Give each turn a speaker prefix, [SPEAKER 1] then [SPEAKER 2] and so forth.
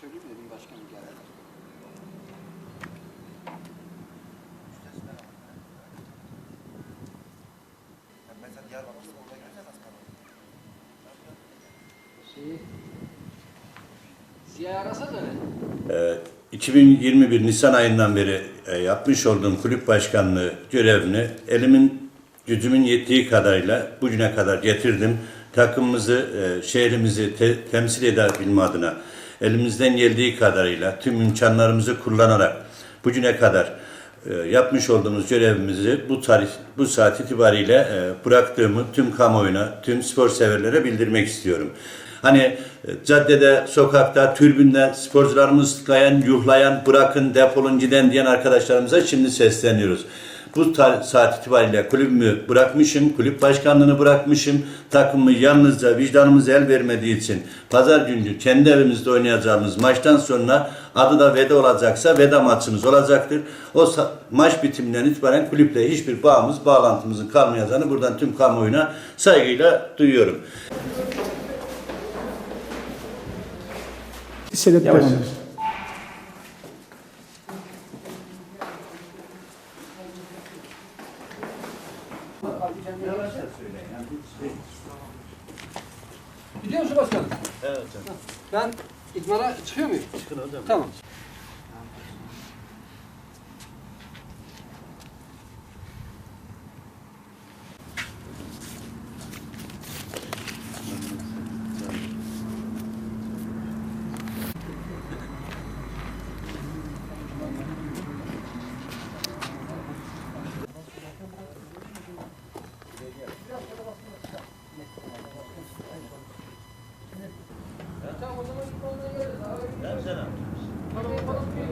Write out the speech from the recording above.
[SPEAKER 1] söyleyeyim dedim başkanım geldi.
[SPEAKER 2] Mesela Diyarbakır'da orada görsen nasıl kalır?
[SPEAKER 1] Şeyi... Ziya arasa da ne?
[SPEAKER 3] Ee, 2021 Nisan ayından beri e, yapmış olduğum kulüp başkanlığı görevini elimin gücümün yettiği kadarıyla bugüne kadar getirdim. Takımımızı, e, şehrimizi te- temsil edebilme adına elimizden geldiği kadarıyla tüm imkanlarımızı kullanarak bugüne kadar e, yapmış olduğumuz görevimizi bu tarih bu saat itibariyle e, bıraktığımı tüm kamuoyuna, tüm spor severlere bildirmek istiyorum. Hani e, caddede, sokakta, türbünde sporcularımız tıklayan, yuhlayan, bırakın, defolun, giden diyen arkadaşlarımıza şimdi sesleniyoruz. Bu tar- saat itibariyle kulübümü bırakmışım, kulüp başkanlığını bırakmışım. Takımı yalnızca vicdanımız el vermediği için pazar günü kendi evimizde oynayacağımız maçtan sonra adı da veda olacaksa veda maçımız olacaktır. O sa- maç bitiminden itibaren kulüple hiçbir bağımız, bağlantımızın kalmayacağını buradan tüm kamuoyuna saygıyla duyuyorum.
[SPEAKER 4] Sedat
[SPEAKER 3] Yavaş Yavaş.
[SPEAKER 1] Gidiyor musun başkanım? Evet hocam. Ben idmana çıkıyor muyum? Çıkın hocam. Tamam. Tamam o zaman konuya geliriz abi. Tamam sen abi. Tamam.